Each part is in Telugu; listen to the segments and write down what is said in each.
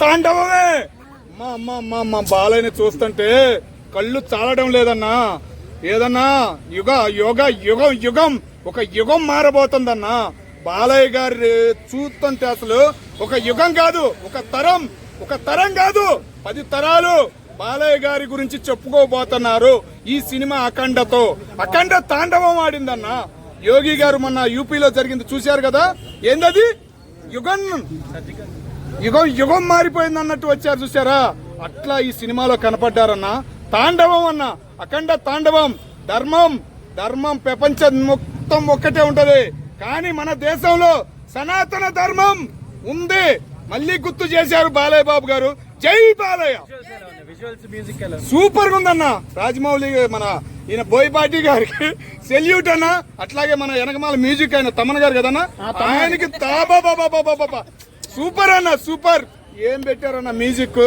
తాండవమే! మా అమ్మ అమ్మ అమ్మ బాలయ్యని చూస్తుంటే కళ్ళు చాలడం లేదన్నా. ఏదన్నా యుగ యుగ యుగం యుగం ఒక యుగం మారబోతుందన్నా. బాలయ్య గారి చూస్తుంటే అసలు ఒక యుగం కాదు ఒక తరం ఒక తరం కాదు పది తరాలు బాలయ్య గారి గురించి చెప్పుకోబోతున్నారు ఈ సినిమా అఖండతో. అఖండ తాండవం ఆడిందన్నా. యోగి గారు మొన్న యూపీలో జరిగింది చూశారు కదా? ఏందది? యుగం. యుగం యుగం మారిపోయింది అన్నట్టు వచ్చారు చూసారా అట్లా ఈ సినిమాలో కనపడ్డారన్న. తాండవం అన్న అఖండ తాండవం ధర్మం ధర్మం ప్రపంచం మొత్తం ఒక్కటే ఉంటది. కానీ మన దేశంలో సనాతన ధర్మం ఉంది. మళ్ళీ గుర్తు చేశారు బాలయ్య బాబు గారు. జై బాలయ్య! సూపర్గా ఉందన్న. రాజమౌళి మన ఈయన బోయపాటి గారికి సెల్యూట్ అన్న. అట్లాగే మన వెనకమాల మ్యూజిక్ అయిన తమన్ గారు కదన్నా. ఆయనకి తాబాబాబాబాబాబా సూపర్ అన్న సూపర్. ఏం పెట్టారన్న మ్యూజిక్?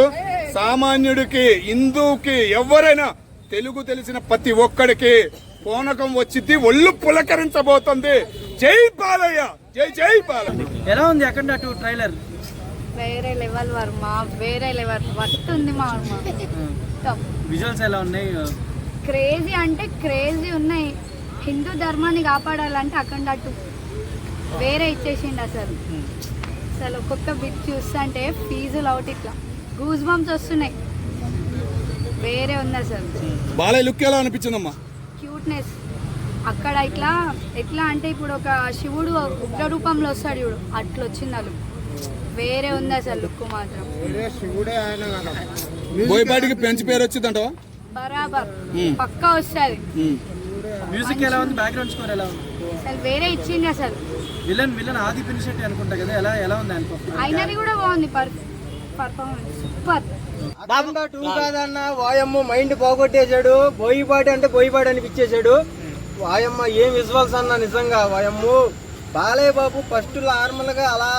సామాన్యుడికి హిందూకి ఎవరైనా తెలుగు తెలిసిన ప్రతి ఒక్కడికి పూనకం వచ్చింది ఒళ్ళు పులకరించబోతుంది. జై బాలయ్య జై జై బాలయ్య. ఎలా ఉంది అక్కడ టూ ట్రైలర్? వేరే లెవెల్ వర్మ వేరే లెవెల్ వస్తుంది మా విజువల్స్ ఎలా ఉన్నాయి? క్రేజీ అంటే క్రేజీ ఉన్నాయి. హిందూ ధర్మాన్ని కాపాడాలంటే అఖండ టూ వేరే ఇచ్చేసిండు అసలు. అసలు ఒక్కొక్క బిట్ చూస్తుంటే ఫీజులు అవుట్ ఇట్లా. గూజ్ బంప్స్ వస్తున్నాయి. వేరే ఉంది అసలు. బాలయ్య లుక్ ఎలా అనిపించిందమ్మా? క్యూట్నెస్ అక్కడ ఇట్లా ఎట్లా అంటే ఇప్పుడు ఒక శివుడు ఉగ్ర రూపంలో వస్తాడు చూడు. అట్లా వచ్చింది అలు వేరే ఉంది అసలు లుక్ మాత్రం. బోయపాటికి పెంచి పేరు బరాబర్. పక్కా వస్తుంది. మ్యూజిక్ ఎలా ఉంది? బ్యాక్గ్రౌండ్ స్కోర్ ఎలా ఉంది? అసలు వేరే ఇచ్చింది అసలు. విలన్ విలన్ ఆది పినిషెట్టి అనుకుంటా కదా ఎలా ఎలా ఉంది అయినది కూడా బాగుంది per performance super. Akhanda two కాదన్న వాయమ్మ మైండ్ పోగొట్టేశాడు. బోయిపాటి అంటే బోయిపాటి అనిపించేశాడు. వాయమ్మ ఏం విజువల్స్ అన్న నిజంగా వాయమ్మ. బాలయ్య బాబు ఫస్ట్ నార్మల్గా అలా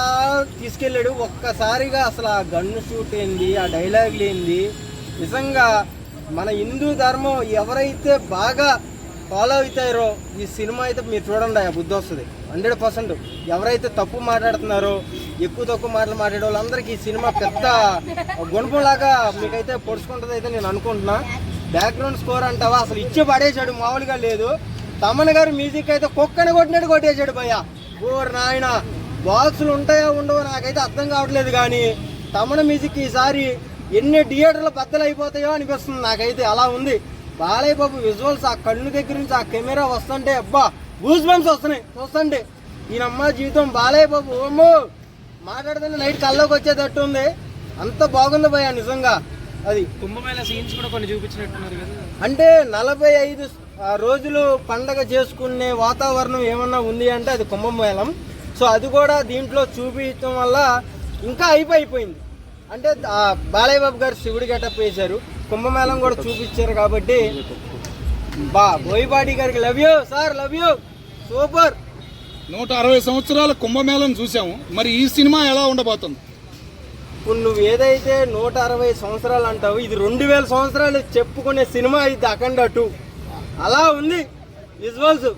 తీసుకెళ్ళాడు. ఒక్కసారిగా అసలు ఆ గన్ను షూట్ ఏంది ఆ డైలాగులు ఏంది? నిజంగా మన హిందూ ధర్మం ఎవరైతే బాగా ఫాలో అవుతారో ఈ సినిమా అయితే మీరు చూడండి ఆ బుద్ధి వస్తుంది. Hundred percent. ఎవరైతే తప్పు మాట్లాడుతున్నారో ఎక్కువ తక్కువ మాటలు మాట్లాడే వాళ్ళందరికీ ఈ సినిమా పెద్ద గుణపంలాగా మీకైతే పొడుచుకుంటుంది అయితే నేను అనుకుంటున్నా. బ్యాక్గ్రౌండ్ స్కోర్ అంటావా? అసలు ఇచ్చి పడేశాడు మామూలుగా లేదు. తమన్ గారు మ్యూజిక్ అయితే కుక్కని కొట్టినట్టు కొట్టేశాడు భయ్య. ఓర్ నాయన బాక్సులు ఉంటాయా ఉండవో నాకైతే అర్థం కావట్లేదు కానీ తమన మ్యూజిక్ ఈసారి ఎన్ని థియేటర్లు బద్దలు అయిపోతాయో అనిపిస్తుంది నాకైతే. అలా ఉంది. బాలయ్య బాబు విజువల్స్ ఆ కళ్ళు దగ్గర నుంచి ఆ కెమెరా వస్తుంటే అబ్బా గూస్ బంప్స్ వస్తున్నాయి. చూస్తుంటే ఈయనమ్మ జీవితం బాలయ్య బాబు ఓమ్మో! మాట్లాడుతుంటే నైట్ కల్లోకి వచ్చేటట్టు ఉంది. అంత బాగుంది భయ్య నిజంగా. అది కుంభమేళ సీన్స్ కూడా కొన్ని చూపించినట్టున్నారు కదా. అంటే నలభై ఐదు రోజులు పండగ చేసుకునే వాతావరణం ఏమన్నా ఉంది అంటే అది కుంభమేళం. సో అది కూడా దీంట్లో చూపించడం వల్ల ఇంకా అయిపోయిపోయింది అంటే బాలయ్య బాబు గారు శివుడి గెటప్ వేశారు. కుంభమేళం కూడా చూపించారు కాబట్టి బా బోయిపాటి గారికి love you sir love you super నూట అరవై సంవత్సరాల కుంభమేళం చూసాము మరి ఈ సినిమా ఎలా ఉండబోతుంది? ఇప్పుడు నువ్వు ఏదైతే నూట అరవై సంవత్సరాలు అంటావు ఇది రెండు వేల సంవత్సరాలు చెప్పుకునే సినిమా ఇది అఖండ టూ. అలా ఉంది. విజువల్స్